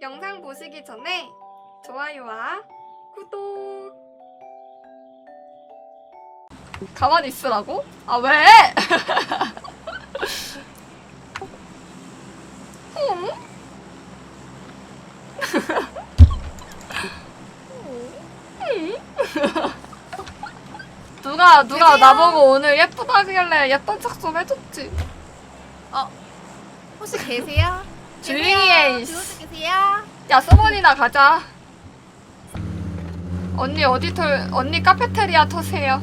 영상 보시기 전에 좋아요와 구독 가만히 있으라고? 아 왜? 응? 누가 누가 나보고 오늘 예쁘다길래 예쁜 척 좀 해줬지 혹시 계세요? 조용히 해 이씨. 계세요? 야 서버니나 가자 언니 어디 털 언니 카페테리아 터세요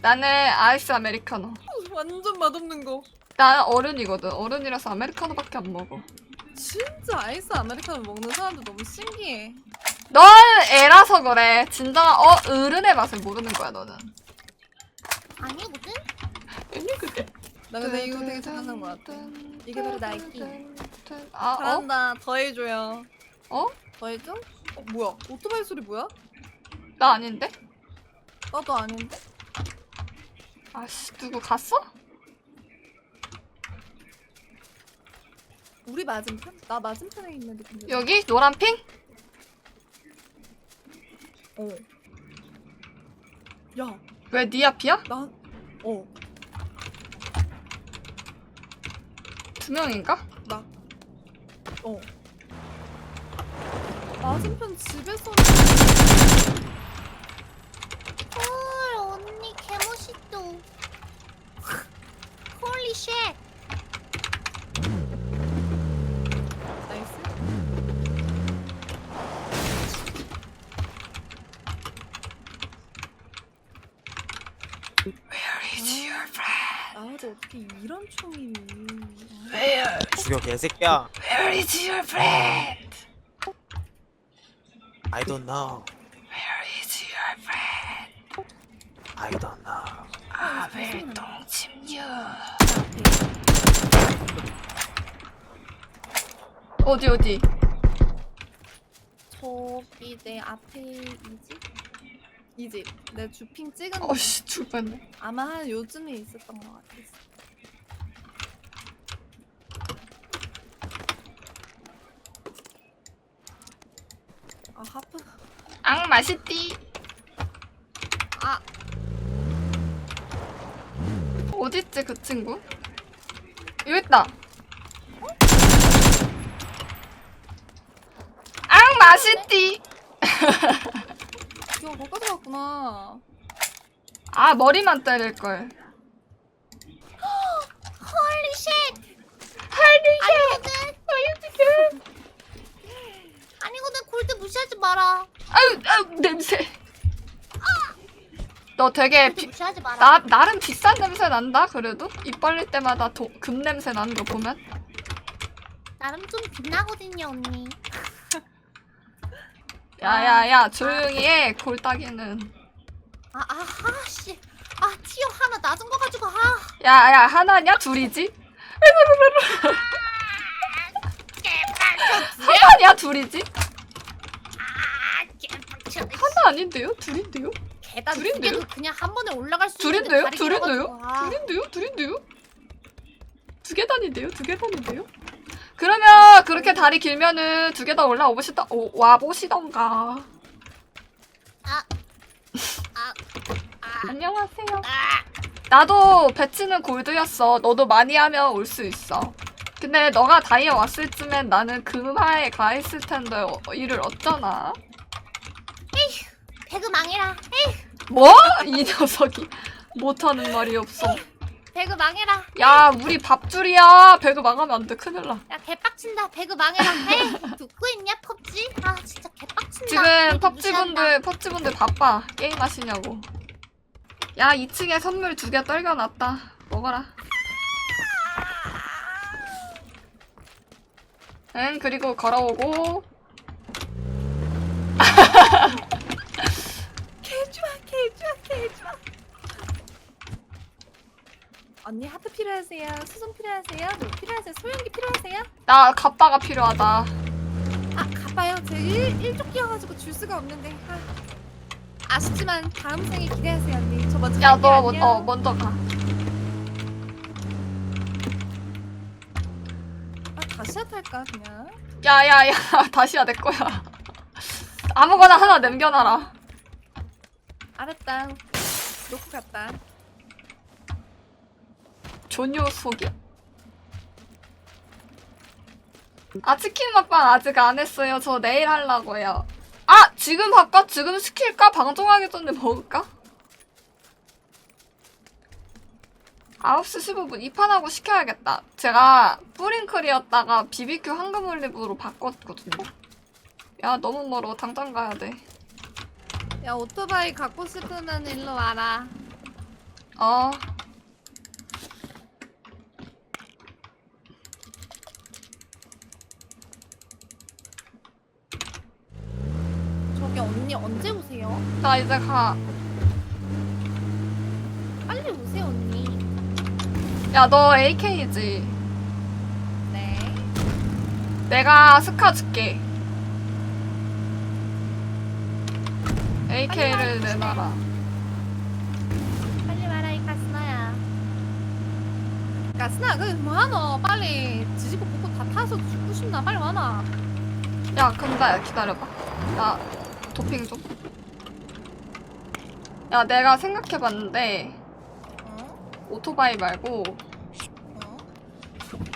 나는 아이스 아메리카노 완전 맛없는 거. 나는 어른이거든 어른이라서 아메리카노밖에 안 먹어 진짜 아이스 아메리카노 먹는 사람들 너무 신기해. 넌 애라서 그래 진정한 어 어른의 맛을 모르는 거야 너는 아니거든? 언니 그게 나 근데 이거 되게 잘하는 것 같아. 이게 바로 나이키. 아 어? 잘한다. 더 해줘요. 어? 더 해줘? 어, 뭐야? 오토바이 소리 뭐야? 나 아닌데? 나도 아닌데? 아씨 누구 갔어? 우리 맞은편? 나 맞은편에 있는데 근데. 여기 노란 핑? 어. 야, 왜 네 앞이야? 나. 어. 두 명인가? 나. 어. 맞은편 집에서 헐 언니 개멋있어 홀리 쉣 나이스. Where is your friend? 나도 어떻게 이런 총이. Where? 죽여 개새끼야. Where is your friend? I don't know. Where is your friend? I don't know. 아벨 동 침유. 어디 어디? 저기 내 앞에 이집? 이집. 내 주핑 찍은 어씨 죽겠네. 아마 한 요즘에 있었던 것 같아. 아 하프. 앙 맛있디. 아 어딨지 그 친구? 여기 있다. 앙 맛있디. 이거 거기까지 갔구나. 아 머리만 때릴 걸. 홀리 쉣 할리쉐. 아니거든 아니거든 골드 무시하지 마라 아유 냄새. 너 되게 비, 무시하지 마라 나 나름 비싼 냄새 난다 그래도 입 벌릴 때마다 도, 금 냄새 나는 거 보면. 나름 좀 빛나거든요 언니 야야야 조용히 해 골따기는. 아아씨 아 티어 하나 낮은 거 가지고 아 야야 하나냐 둘이지? 하나냐 둘이지? 아. 하나 아닌데요? 둘인데요? 계단 두 둘인데요? 개도 그냥 한 번에 올라갈 수 둘인데요? 있는데 다리 둘인데요? 길어가지고, 아. 둘인데요? 둘인데요? 두 계단인데요? 두 계단인데요? 그러면 그렇게 다리 길면은 두 계단 올라와 보시다 오, 와 보시던가. 아, 아, 안녕하세요. 아. 나도 배치는 골드였어. 너도 많이 하면 올 수 있어. 근데 너가 다이아 왔을 쯤엔 나는 금화에 가 있을 텐데 어, 일을 어쩌나? 배그 망해라 에이 뭐? 이 녀석이 못하는 말이 없어. 배그 망해라 야, 우리 밥줄이야. 배그 망하면 안 돼. 큰일 나. 야 개빡친다 배그 망해라 에이 듣고 있냐 펍지? 아 진짜 개빡친다 지금 배그 펍지분들, 펍지분들 바빠. 게임 하시냐고. 야, 2층에 선물 두 개 떨겨놨다. 먹어라. 응, 그리고 걸어오고. 개좋아 개좋아 개좋아. 언니 하트 필요하세요? 수선 필요하세요? 뭐 필요하세요? 소형기 필요하세요? 나 갑바가 필요하다. 아 가봐요. 제 일, 일조끼여가지고 줄 수가 없는데. 아. 아쉽지만 다음 생에 기대하세요 언니. 저 먼저 야, 갈게요. 너, 안녕. 어, 먼저 가. 아, 다시 탈까 그냥? 야 야 야 다시야 내 거야. 아무거나 하나 남겨놔라. 알았다. 놓고 갔다. 조뇨 속이. 아 치킨 맛방 아직 안 했어요. 저 내일 하려고요. 아 지금 할까? 지금 시킬까? 방송하기 전에 먹을까? 9시 15분 입판하고 시켜야겠다. 제가 뿌링클이었다가 BBQ 황금 올리브로 바꿨거든요. 야 너무 멀어. 당장 가야 돼. 야 오토바이 갖고 싶으면 일로 와라. 어. 저기 언니 언제 오세요? 나 이제 가. 빨리 오세요 언니. 야 너 AK지? 네. 내가 스카 줄게. AK를 내놔라. 빨리 와라 이 가스나야. 가스나 그 뭐하노? 빨리 지지고 볶고 다 타서 죽고 싶나? 빨리 와나. 야, 근데 기다려봐. 나 도핑 좀. 야, 내가 생각해봤는데 어? 오토바이 말고 어?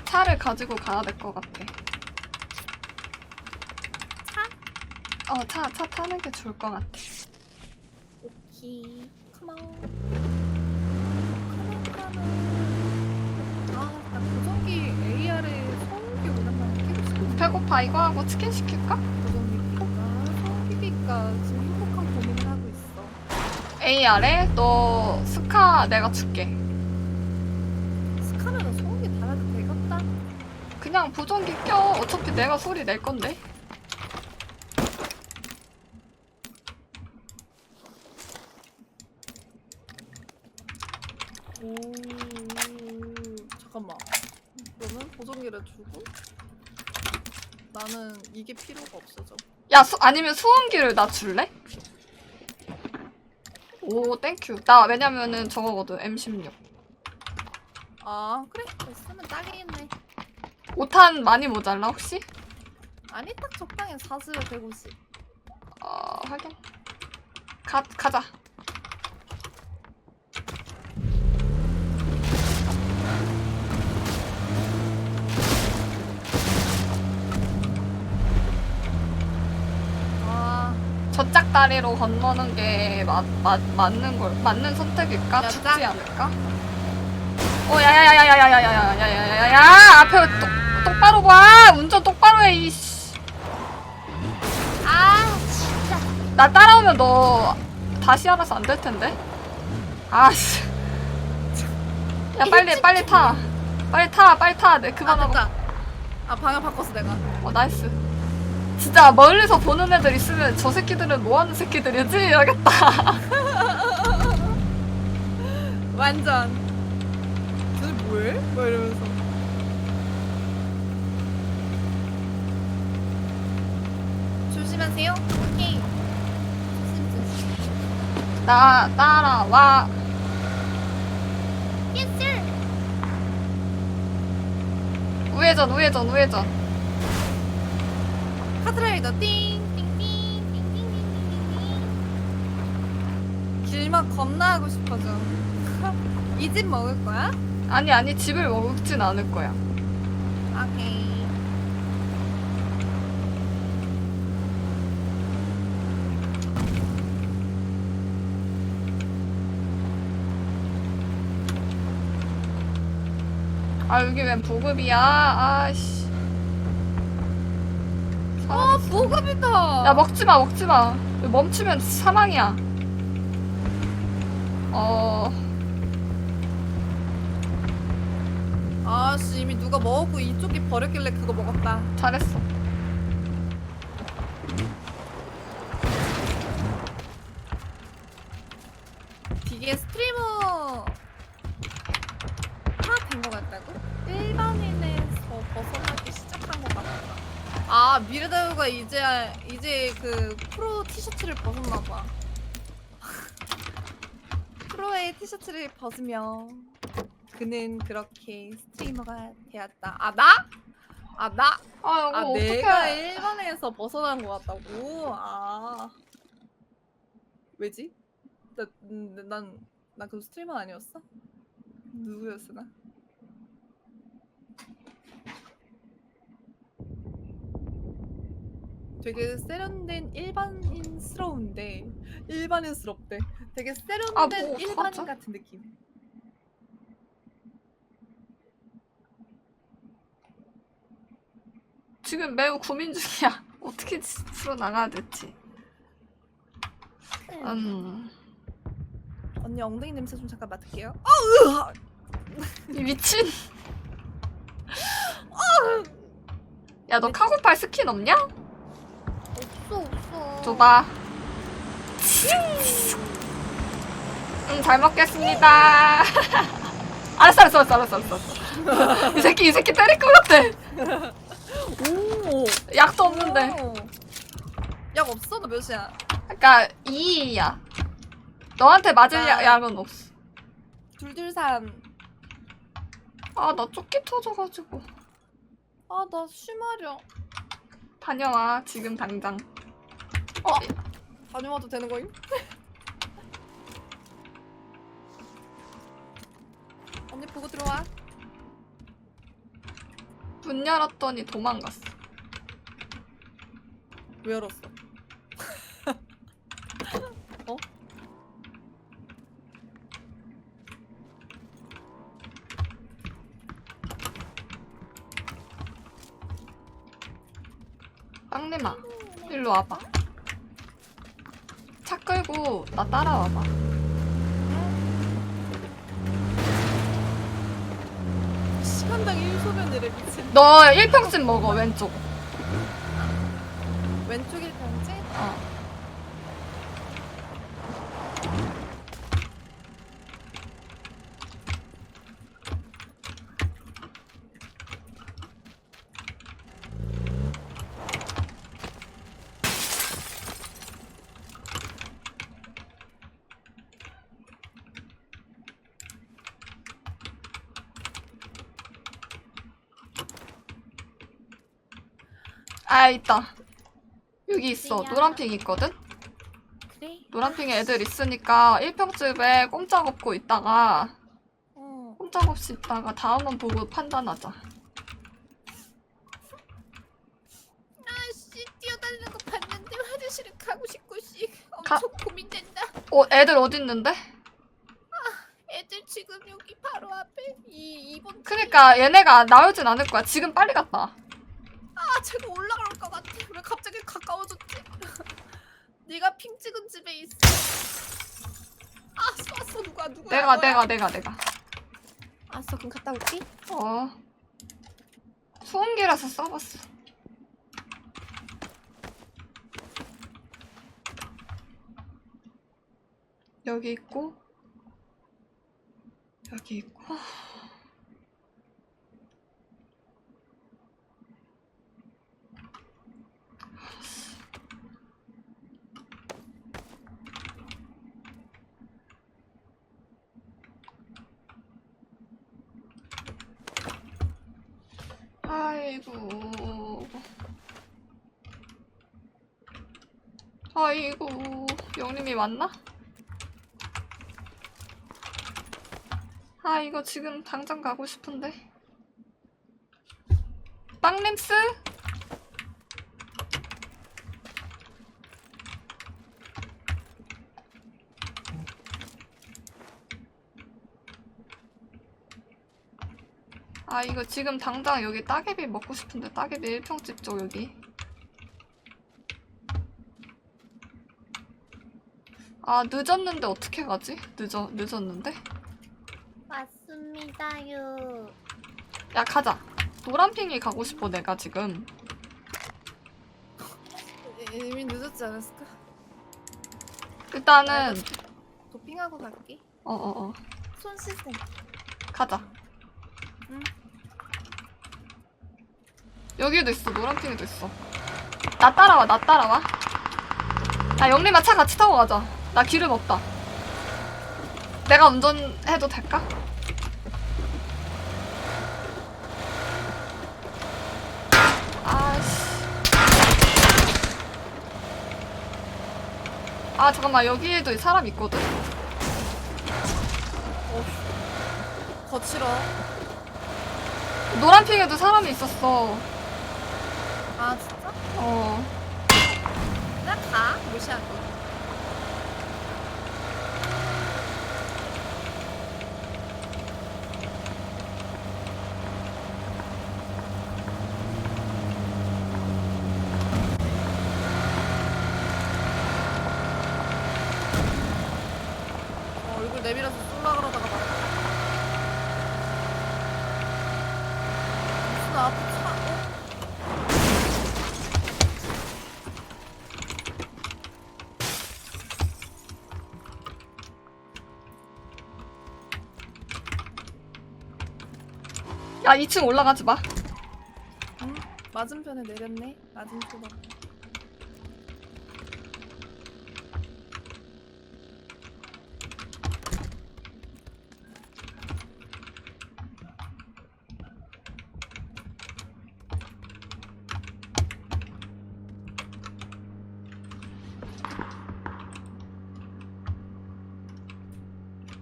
차를 가지고 가야 될 것 같아. 차? 어, 차, 차 타는 게 좋을 것 같아. 오키. 컴온. 컴온 컴온. 아 나 보정기 AR에 소음기 오랜만에 끼고 싶어. 배고파. 이거 하고 치킨 시킬까? 보정기 끼니까 소음기니까 지금 행복한 고민을 하고 있어. AR에 너 스카 내가 줄게. 스카면은 소음기 달아도 되겠다. 그냥 보정기 껴. 어차피 내가 소리 낼 건데. 오 잠깐만. 그러면 보정기를 주고 나는 이게 필요가 없어져. 야, 수, 아니면 소음기를 나 줄래? 오, 땡큐. 나 왜냐면은 저거거든, M16. 아 그래 있으면 딱이겠네. 5탄 많이 모자라, 혹시? 아니 딱 적당히 40, 150. 어, 하긴. 가, 가자. 다리로 건너는 게 맞, 맞, 맞는 걸, 맞는 선택일까? 야, 죽지 짝. 않을까? 어, 야야야야야야야야야야야야야! 앞에 똑, 똑바로 봐! 운전 똑바로 해, 이씨. 아 진짜. 나 따라오면 너 다시 알아서 안 될 텐데. 아씨. 야 빨리 빨리 타. 빨리 타 빨리 타. 내아 그만하고. 아 방향 바꿨어 내가. 어 나이스. 진짜 멀리서 보는 애들 있으면 저 새끼들은 뭐 하는 새끼들이지? 이러겠다. 완전. 쟤 뭐해? 뭐 이러면서. 조심하세요. 오케이. 나 따라와. 우회전 우회전 우회전. 카트라이더 띵. 길막 겁나 하고 싶어져. 이 집 먹을 거야? 아니 아니 집을 먹진 않을 거야. 오케이. 아 여기 웬 보급이야? 아씨. 어 보급이다. 야 먹지 마 먹지 마. 멈추면 사망이야. 어. 아씨 이미 누가 먹었고 이쪽이 버렸길래 그거 먹었다. 잘했어. 이게 스트리머 파된것 같다고? 일반인에서 벗어나기 시작한 것 같다. 아 미르다우가 이제 이제 그 프로 티셔츠를 벗었나 봐. 프로의 티셔츠를 벗으며 그는 그렇게 스트리머가 되었다. 아 나? 아 나? 아 이거 아 어떡해 내가 일반에서 벗어난 것 같다고? 아 왜지? 나난난 그럼 스트리머 아니었어? 누구였어 나? 되게 세련된 일반인스러운데 일반인스럽대. 되게 세련된 아, 뭐, 일반인 맞아? 같은 느낌. 지금 매우 고민 중이야 어떻게 풀어 나가야 될지 음 언니 엉덩이 냄새 좀 잠깐 맡을게요. 이 미친 야 너 카고팔 스킨 없냐? 없어 없어. 줘봐 응잘 먹겠습니다 알았어 알았어 알았어 알았어 알았어 이 새끼 이 새끼 때릴 것 같아 오. 약도 없는데 오. 약 없어? 너 몇이야? 그러니까 2야 너한테 맞을 나- 약- 약은 없어 둘둘산. 아 나 쫓기 터져가지고 아 나 쉬마려. 다녀와 지금 당장 어? 다녀 와도 되는 거임? 언니 보고 들어와. 문 열었더니 도망갔어 왜 열었어? 어? 빵님아 일로 와봐 차 끌고 나 따라와봐 시간당 1소면 이래 미친. 너 1평집 먹어 왼쪽 왼쪽일 편지? 어. 아 있다 여기 있어? 노란핑 있거든? 그래. 노란핑에 애들 있으니까 1평집에 꼼짝 없고 있다가 어. 꼼짝 없이 있다가 다음만 보고 판단하자 아씨 뛰어다니는 거 봤는데 화장실에 가고 싶고 씨 가- 엄청 고민된다. 어 애들 어디 있는데? 애들 지금 여기 바로 앞에 이 이번. 그니까 얘네가 나오진 않을 거야 지금 빨리 갔다 아 제가 올라갈 것 같아. 왜 갑자기 가까워졌지? 네가 핑 찍은 집에 있어. 아 쐈어 누가 누구야? 내가 너야? 내가 내가 내가 알았어 그럼 갔다 올게. 어 소음기라서 써봤어 여기 있고 여기 있고 아이고 영림이 맞나? 아 이거 지금 당장 가고 싶은데 빵림스? 아 이거 지금 당장 여기 따개비 먹고 싶은데 따개비 1평집 쪽 여기 아 늦었는데 어떻게 가지? 늦어, 늦었는데? 맞습니다요. 야 가자 노란핑이 가고 싶어 내가 지금 이미 늦었지 않았을까? 일단은 도핑하고 갈게. 어어어 손 씻음. 가자 응. 여기도 있어 노란핑에도 있어 나 따라와 나 따라와 야 영림아 차 같이 타고 가자 나 기름 없다. 내가 운전해도 될까? 아씨. 아 잠깐만 여기에도 사람 있거든. 어, 거칠어. 노란 핑에도 사람이 있었어. 아 진짜? 어. 나 가. 무시하고. 앞에 차? 어? 야 2층 올라가지 마. 응? 맞은편에 내렸네. 맞은편으로.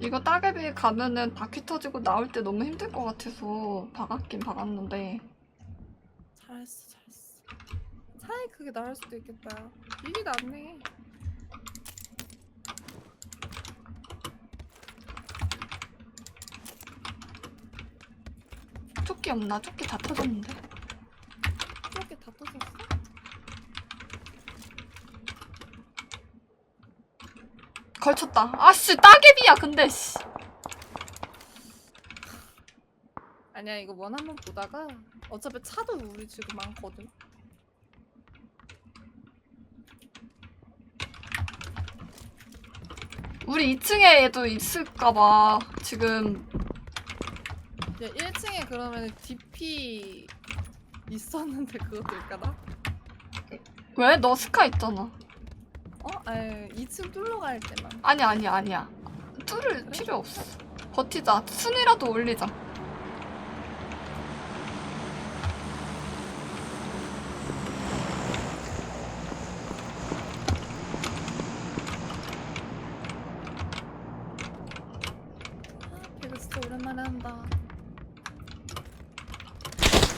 이거 가면은 바퀴 터지고 나올 때 너무 힘들 것 같아서 박았긴 박았는데 잘했어, 잘했어. 차라리 그게 나을 수도 있겠다. 이게 낫네. 조끼 없나? 조끼 다 터졌는데. 이렇게 다 터졌어? 걸쳤다. 아씨 따개비야 근데 씨. 아니야, 이거 원 한번 보다가 어차피 차도 우리 지금 많거든. 우리 2층에도 있을까봐 지금 야, 1층에 그러면 DP 있었는데 그거 될까나? 왜? 너 스카 있잖아. 어? 아유, 2층 뚫러 갈 때만. 아니야 아니야 아니야. 뚫을 필요 없어. 버티자. 순위라도 올리자. 아, 배그 진짜 오랜만에 한다.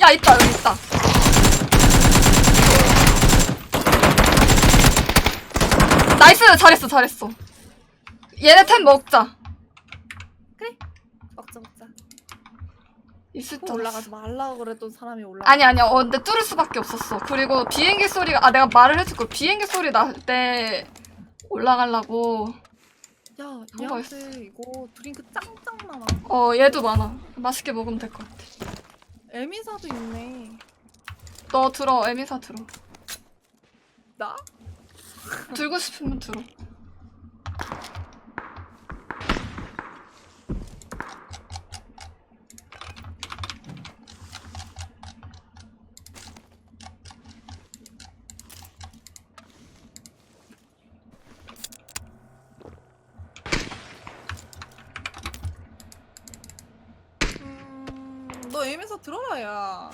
야 있다 여기 있다. 나이스 잘했어 잘했어. 얘네 템 먹자. 먹자, 먹자. 있을 또줄 올라가지. 말라고 그랬던 사람이 올라가. 아니 아니야. 어 근데 뚫을 수밖에 없었어. 그리고 비행기 소리가 아 내가 말을 해줄 거 비행기 소리 날 때 올라가려고. 야, 거 얘한테 이거 드링크 짱짱 많아. 어 얘도 많아. 맛있게 먹으면 될 것 같아. 에미사도 있네. 너 들어 에미사 들어. 나? 들고 싶으면 들어. 음, 너 에미사 들어라, 야.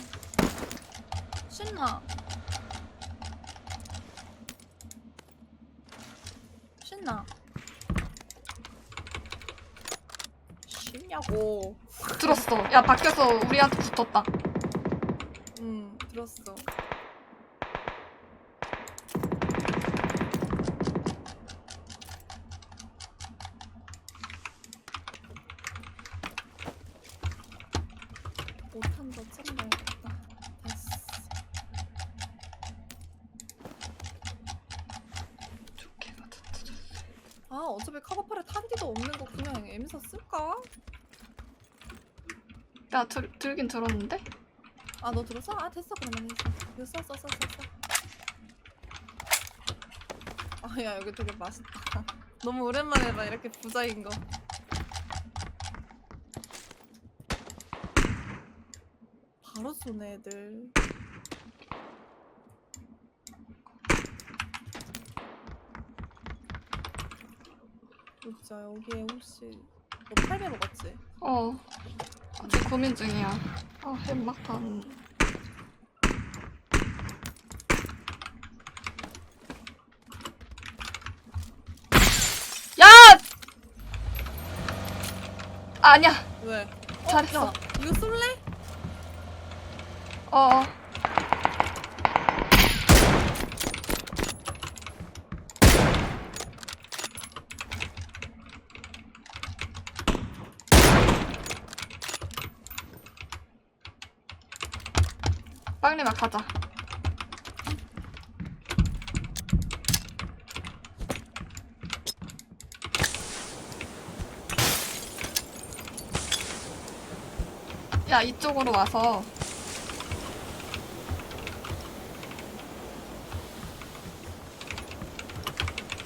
신나. 신나. 신냐고. 들었어. 야 밖에서 우리한테 붙었다. 응, 들었어. 나 들, 들긴 들었는데? 아, 너 들었어? 아, 됐어, 그러면 됐어. 이거 써, 써, 써, 써, 써. 아, 야, 여기 되게 맛있다. 너무 오랜만에 나 이렇게 부자인 거. 바로 쏘네, 애들. 진짜 여기에 혹시 너 8배 먹었지? 어. 저 고민 중이야. 아, 햄막판. 야! 아, 아니야. 왜? 어, 잘했어. 야, 이거 쏠래? 어. 어. 빨리 막 가자. 야, 이쪽으로 와서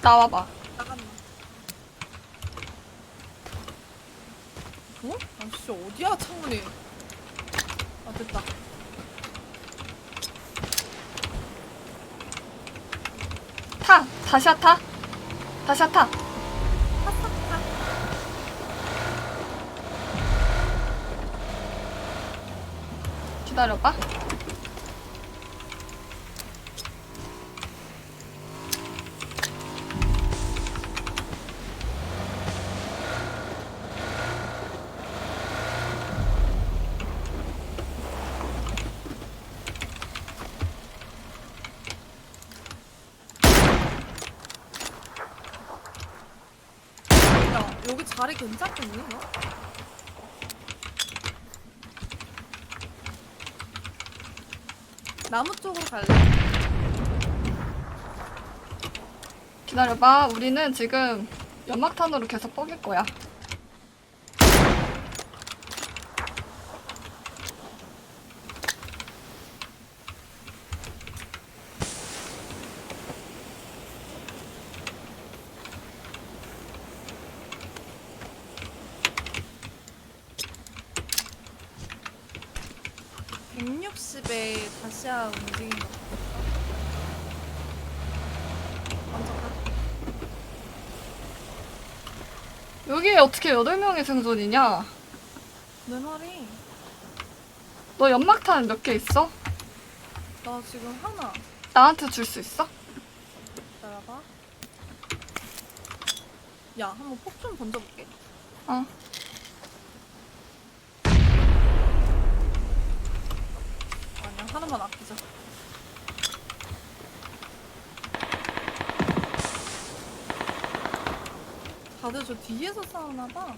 나와봐. 어? 아씨 어디야 창문이? 아 됐다. 타! 다시 타! 다시 타! 기다려봐. 야 여기 자리 괜찮겠니? 너? 나무 쪽으로 갈래? 기다려봐. 우리는 지금 연막탄으로 계속 뻑일 거야. 백 160에 다시야 움직인 것 같아. 먼저 가. 여기에 어떻게 8명의 생존이냐? 내 말이 너 연막탄 몇 개 있어? 나 지금 하나 나한테 줄 수 있어? 기다려봐. 야 한번 폭 좀 던져볼게. 어. 아니야 하나만 아끼자. 다들 저 뒤에서 싸우나 봐.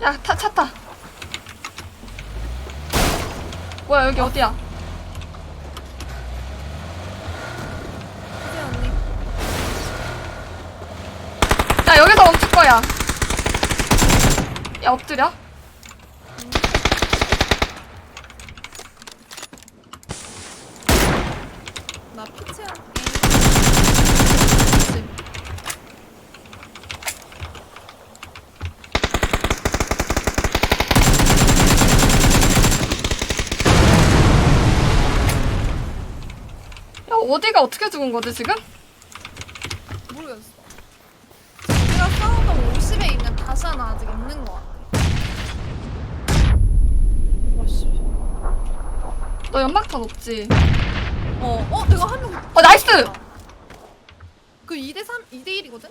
야, 타, 차 타. 뭐야, 여기 어디야? 그지 언니. 야, 여기서 멈출 거야. 야, 엎드려. 나 피치할게. 야, 어디가 어떻게 죽은 거지, 지금? 모르겠어. 우리가 싸우던 50에 있는 다시아는 아직 있는 것 같아. 와씨. 너 연막탄 없지? 어, 어, 내가 한 명. 어, 나이스! 그 2대 3, 2대 1이거든?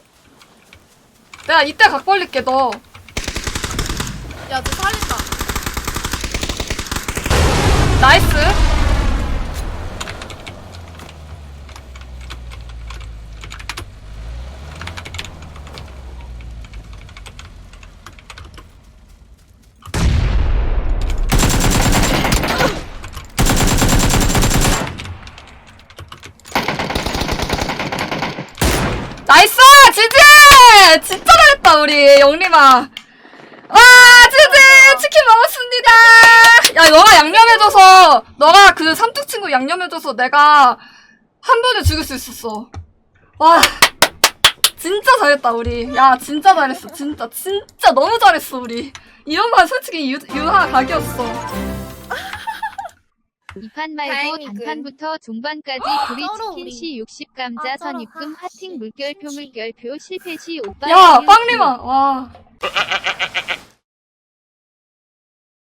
내가 이때 각 벌릴게, 너. 야, 너 살린다. 나이스! 지지! 진짜 우리, 영림아. 와, 지지! 치킨 먹었습니다! 야, 너가 양념해줘서, 너가 그 삼뚝 친구 양념해줘서 내가 한 번에 죽일 수 있었어. 와, 진짜 잘했다, 우리. 야, 진짜 잘했어. 진짜, 진짜 너무 잘했어, 우리. 이런 말 솔직히 유, 유하 각이었어. 이판 말고 다행이군. 단판부터 중반까지 구리 서로 치킨 우리. 시 60감자 아, 서로. 선입금 아, 하팅 씨. 물결표 물결표 실패 시 오빠 야, 빵리마. 와.